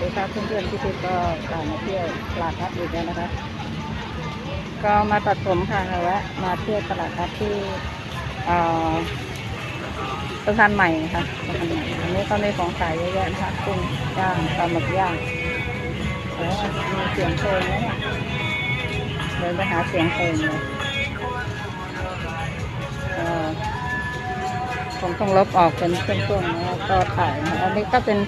ดีครับเพื่อนๆที่ที่ก็กลับมาเที่ยวตลาดนัดอีกแล้วนะคะ ก็มาตัดผมค่ะแวะมาเที่ยวตลาดนัดที่เอ่อสะพานใหม่ค่ะสะพานใหม่อันนี้ก็มีของขายเยอะแยะนะคะกุ้งย่างปลาหมึกย่างแล้วมีเสียงเพลงไหมเนี่ยเดินไปหาเสียงเพลงเลยเอ่อผมต้องลบออกเป็นช่วงๆนะก็ถ่ายอันนี้ก็เป็น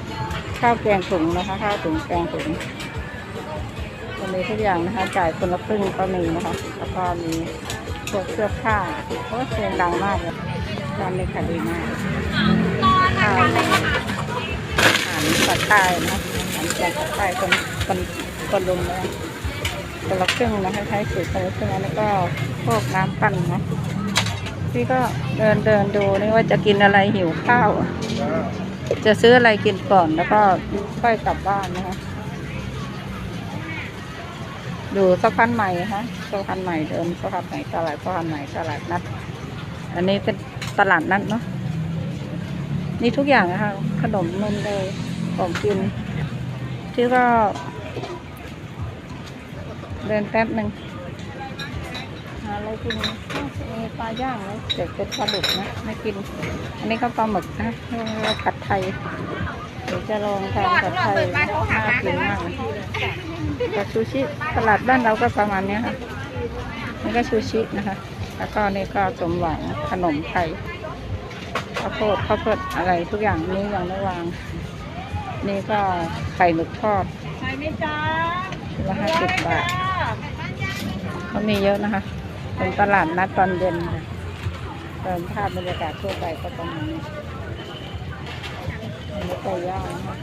ข้าวแกงถุงนะคะ ข้าวถุงแกงถุงจะมีทุกอย่างนะคะ จ่ายคนละครึ่งก็มีนะคะ แล้วก็มีพวกเสื้อผ้าเพราะเพลงดังมากเลยร้านนี้ขายดีมากข้าวอาหารปักใต้นะอาหารแกงปักใต้คนคนคนลุมเลยคนละครึ่งนะคล้ายๆสูตรคนละครึ่งอันนี้ก็พวกน้ำปั่นนะพี่ก็เดินเดินดูนี่ว่าจะกินอะไรหิวข้าว จะซื้ออะไรกินก่อนแล้วก็ค่อยกลับบ้านนะคะดูสะพานใหม่นะสะพานใหม่เดินสะพานใหม่ตลาดสะพานใหม่ตลาดนัด อันนี้เป็นตลาดนัดเนาะนี่ทุกอย่างนะคะขนมนมเลยของกินที่ก็เดินแป๊บหนึ่ง อะไรกินมีปลาย่างแล้วเด็กเป็นปลาดุกนะไม่กิน อันนี้ก็ปลาหมึกนะเรียกว่าผัดไทยเดี๋ยวจะลองทานผัดไทยน่ากินมากเลยกับซูชิตลาดบ้านเราก็ประมาณเนี้ยค่ะนี่ก็ซูชินะคะ แล้วก็นี่ก็สมหวังขนมไทยข้าวโพดข้าวโพดอะไรทุกอย่างนี้ยังไม่วาง นี่ก็ไข่หมึกทอดใช่ไหมจ๊ะละห้าสิบบาทเขามีเยอะนะคะ เป็นตลาดนัดตอนเย็นค่ะเดินภาพบรรยากาศทั่วไปก็ประมาณนี้อันนี้ไก่ย่างนะ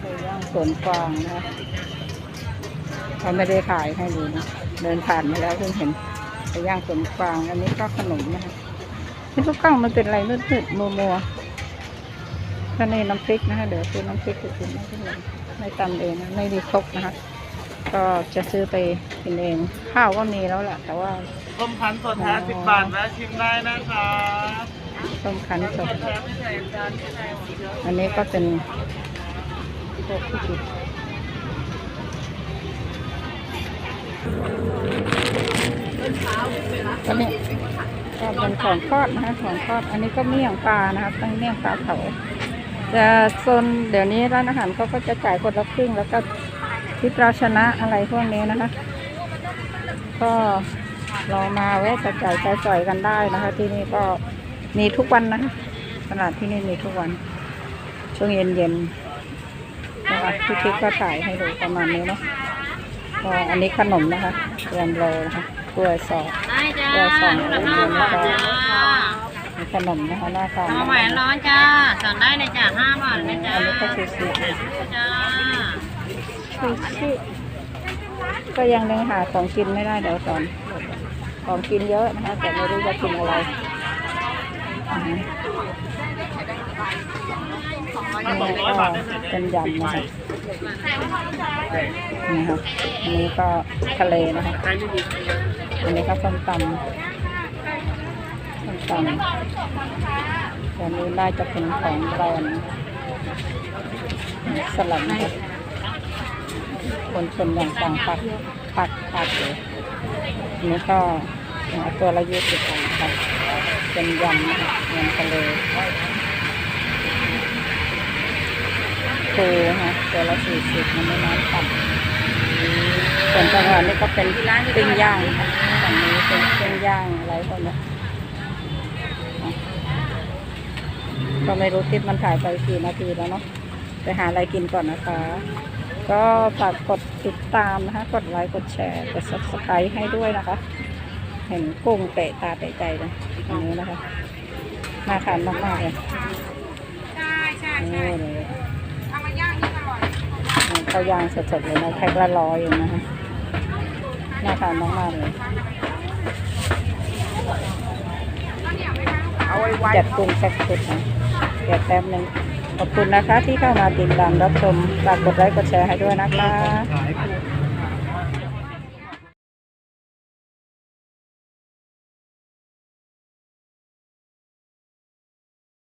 ไก่ย่างสวนกวางนะเขาไม่ได้ขายให้ดูนะ เดินผ่านมาแล้วเพิ่งเห็นไปย่างสวนกวาง อันนี้ก็ขนมนะคะนี่พวกกล้องมันเป็นอะไรมืดๆมัวมัวๆก็นี่น้ำพริกนะคะเดี๋ยวซื้อน้ำพริกไปกินนะทุกคนไม่ตำเองนะไม่มีครกนะคะ ก็จะซื้อไปกินเอง ข้าวก็มีแล้วแหละแต่ว่าต้มพันธุ์สดแท้สิบบาทแวะชิมได้นะครับต้มคั้นสดแท้ไม่ใส่จานไม่ใส่หมดเยอะอันนี้ก็เป็นพวกที่กินก็นี่ก็เป็นของทอดนะคะของทอด อันนี้ก็เมี่ยงปลานะคะตั้งเมี่ยงปลาเผาจะโซนเดี๋ยวนี้ร้านอาหารเขาก็จะจ่ายคนละครึ่งแล้วก็ ทิปเราชนะอะไรพวกนี้นะคะ ก็ลองมาแวะจับจ่ายใช้สอยกันได้นะคะ ที่นี่ก็มีทุกวันนะคะตลาดที่นี่มีทุกวัน ช่วงเย็นๆนะคะพี่ทิพย์ก็ถ่ายให้ดูประมาณนี้เนาะก็อันนี้ขนมนะคะเรียนโรนะคะกล้วยสอดได้จ้าตัวสองละห้าบาทจ้ามีขนมนะคะหน้าตาเอาแหวนร้อนจ้าสอนได้เลยจ้าห้าบาทนะจ้าอันนี้ก็ซูชิจ้า ซูชิก็ยังยังหาของกินไม่ได้เดี๋ยวสอนของกินเยอะนะคะ แต่ไม่รู้จะกินอะไรอือฮึนี่ก็เป็นยำนะคะนี่ครับอันนี้ก็ทะเลนะคะใช้ไม่ดีอันนี้ก็ส้มตำส้มตำอันนี้น่าจะเป็นของแบรนด์สลัดนะครับ คนส่วนใหญ่สั่างผักผักผักเลยนนี้ก็เอตัวละยี่สิบบาทครับเป็นยำนะคะยำทะเลปูนะคะตัวละสี่สิบมันไม่น้อยต่ำส่วนจังหวัดนี่ก็เป็นปิ้งย่างค่ะฝั่งนี้เป็นปิ้งย่างอะไรพวกนี้ก็ไม่รู้คลิปมันถ่ายไปกี่นาทีแล้วเนาะไปหาอะไรกินก่อนนะคะ ก็ฝากกดติดตามนะคะ กดไลค์ กดแชร์ กด subscribe ให้ด้วยนะคะ เห็นกุ้งเตะตาเตะใจเลยอันนี้นะคะ น่าทานมากๆเลยใช่ใช่นี่เลยเอามาย่างนี่อร่อยข้าวย่างสดๆเลยนะแพ็คละร้อยเองนะคะน่าทานมากๆเลยเอาไว้ไว้จัดปรุงสักชุดนะเดี๋ยวแป๊บหนึง ขอบคุณนะคะที่เข้ามาติดตามรับชมฝากกดไลค์กดแชร์ให้ด้วยนะคะ